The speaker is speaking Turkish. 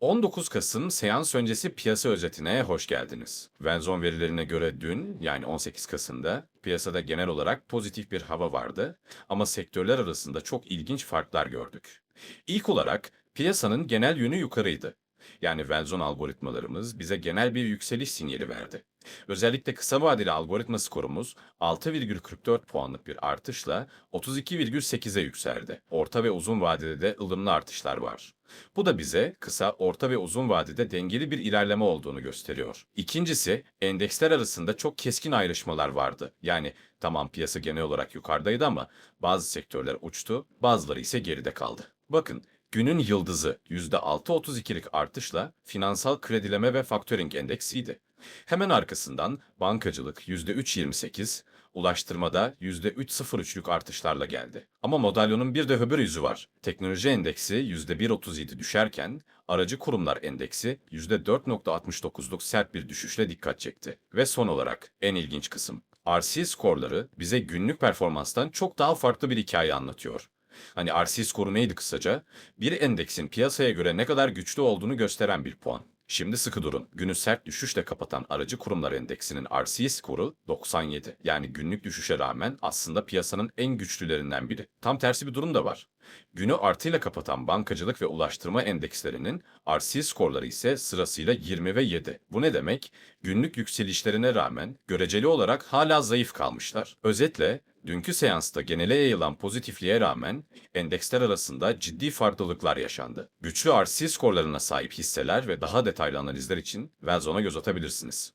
...19 Kasım seans öncesi piyasa özetine hoş geldiniz. Venzon verilerine göre dün yani 18 Kasım'da piyasada genel olarak pozitif bir hava vardı ama sektörler arasında çok ilginç farklar gördük. İlk olarak piyasanın genel yönü yukarıydı. Yani Velzon algoritmalarımız bize genel bir yükseliş sinyali verdi. Özellikle kısa vadeli algoritma skorumuz 6,44 puanlık bir artışla 32,8'e yükseldi. Orta ve uzun vadede de ılımlı artışlar var. Bu da bize kısa, orta ve uzun vadede dengeli bir ilerleme olduğunu gösteriyor. İkincisi, endeksler arasında çok keskin ayrışmalar vardı. Yani tamam piyasa genel olarak yukarıdaydı ama bazı sektörler uçtu, bazıları ise geride kaldı. Bakın, günün yıldızı %6.32'lik artışla finansal kredileme ve faktöring endeksiydi. Hemen arkasından bankacılık %3.28, ulaştırmada %3.03'lük artışlarla geldi. Ama madalyonun bir de öbür yüzü var. Teknoloji endeksi %1.37 düşerken aracı kurumlar endeksi %4.69'luk sert bir düşüşle dikkat çekti. Ve son olarak en ilginç kısım. RC skorları bize günlük performanstan çok daha farklı bir hikaye anlatıyor. Hani RC skoru neydi kısaca? Bir endeksin piyasaya göre ne kadar güçlü olduğunu gösteren bir puan. Şimdi sıkı durun. Günü sert düşüşle kapatan aracı kurumlar endeksinin RC skoru 97. Yani günlük düşüşe rağmen aslında piyasanın en güçlülerinden biri. Tam tersi bir durum da var. Günü artıyla kapatan bankacılık ve ulaştırma endekslerinin RC skorları ise sırasıyla 20 ve 7. Bu ne demek? Günlük yükselişlerine rağmen göreceli olarak hala zayıf kalmışlar. Özetle dünkü seansta genele yayılan pozitifliğe rağmen endeksler arasında ciddi farklılıklar yaşandı. Güçlü RC skorlarına sahip hisseler ve daha detaylı analizler için Velzon'a göz atabilirsiniz.